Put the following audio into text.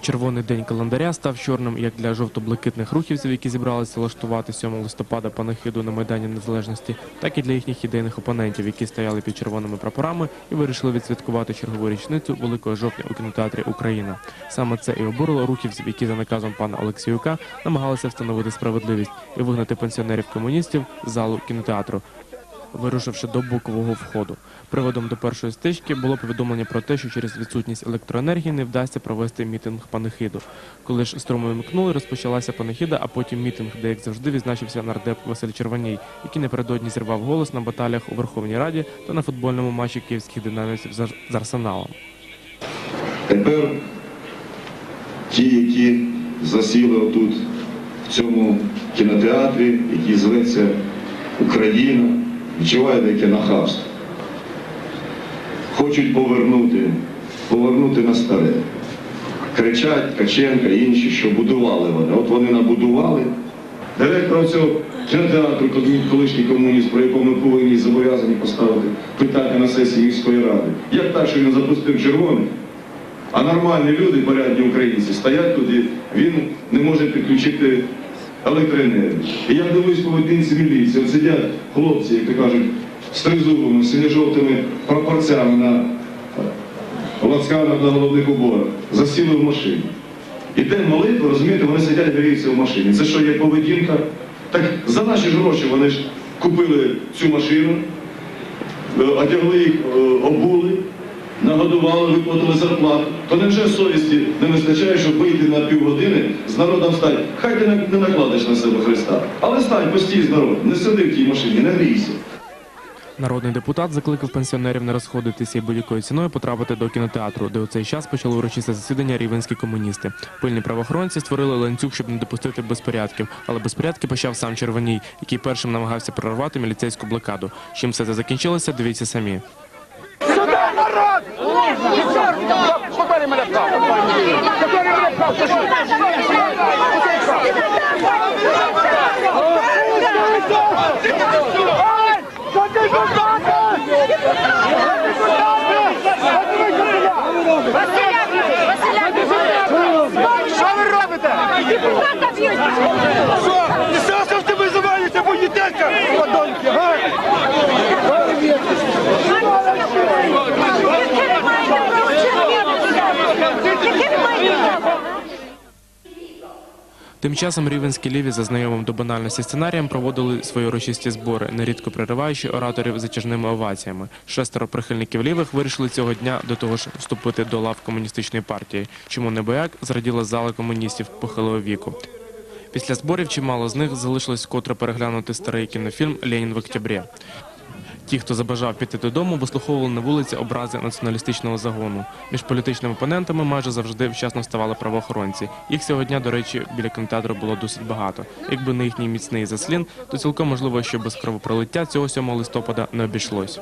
Червоний день календаря став чорним як для жовто-блакитних рухівців, які зібралися влаштувати 7 листопада панахиду на Майдані Незалежності, так і для їхніх ідейних опонентів, які стояли під червоними прапорами і вирішили відсвяткувати чергову річницю Великого жовтня у кінотеатрі Україна. Саме це і обурило рухівців, які за наказом пана Олексіюка намагалися встановити справедливість і вигнати пенсіонерів-комуністів з залу кінотеатру. Вирушивши до бокового входу, приводом до першої стички було повідомлення про те, що через відсутність електроенергії не вдасться провести мітинг панихиду. Коли ж струми вмикнули, розпочалася панихида, а потім мітинг, де як завжди відзначився нардеп Василь Червоній, який напередодні зірвав голос на баталіях у Верховній Раді та на футбольному матчі київських динамівців з Арсеналом. Тепер ті, які засіли отут, в цьому кінотеатрі, який зветься Україна, відчувають яке нахабство. Хочуть повернути, повернути на старе. Кричать Ткаченка і інші, що будували вони. От вони набудували. Директор цього кінотеатру, колишній комуніст, про якого ми повинні зобов'язані поставити питання на сесії міської ради. Як так, що він запустив червоних? А нормальні люди, порядні українці, стоять туди, він не може підключити електроенергію. І я дивлюсь поведінці міліції, от сидять хлопці, як то кажуть, з тризубами, синьо-жовтими прапорцями на лацканах на головних уборах, засіли в машині. Іде молитва, розумієте, вони сидять гріються в машині. Це що є поведінка? Так за наші ж гроші вони ж купили цю машину, е, одягли їх, е, обули, нагодували, виплатили зарплату. То невже совісті не вистачає, щоб вийти на півгодини з народом стати? Хай ти не накладеш на себе Христа, але стань постій з народом, не сиди в тій машині, не грійся. Народний депутат закликав пенсіонерів не розходитися і будь-якою ціною потрапити до кінотеатру, де у цей час почали урочисте засідання рівенські комуністи. Пильні правоохоронці створили ланцюг, щоб не допустити безпорядків. Але безпорядки почав сам Червоній, який першим намагався прорвати міліцейську блокаду. Чим все це закінчилося, дивіться самі. Сюда, народ! Который мене вкрав? Который мене вкрав? Це що? Ой! Що ти депутати? Що ви робите? Що? І все, що ж ти визиваєте, боїтеся, подонки, га? Тим часом рівенські ліві за знайомим до банальності сценарієм проводили свої урочисті збори, нерідко перериваючи ораторів затяжними оваціями. Шестеро прихильників лівих вирішили цього дня до того ж вступити до лав комуністичної партії. Чому не бояк зраділа зала комуністів похилого віку. Після зборів чимало з них залишилось вкотре переглянути старий кінофільм Ленін в октябрі. Ті, хто забажав піти додому, вислуховували на вулиці образи націоналістичного загону. Між політичними опонентами майже завжди вчасно ставали правоохоронці. Їх сьогодні, до речі, біля кінотеатру було досить багато. Якби не їхній міцний заслін, то цілком можливо, що без кровопролиття цього 7 листопада не обійшлось.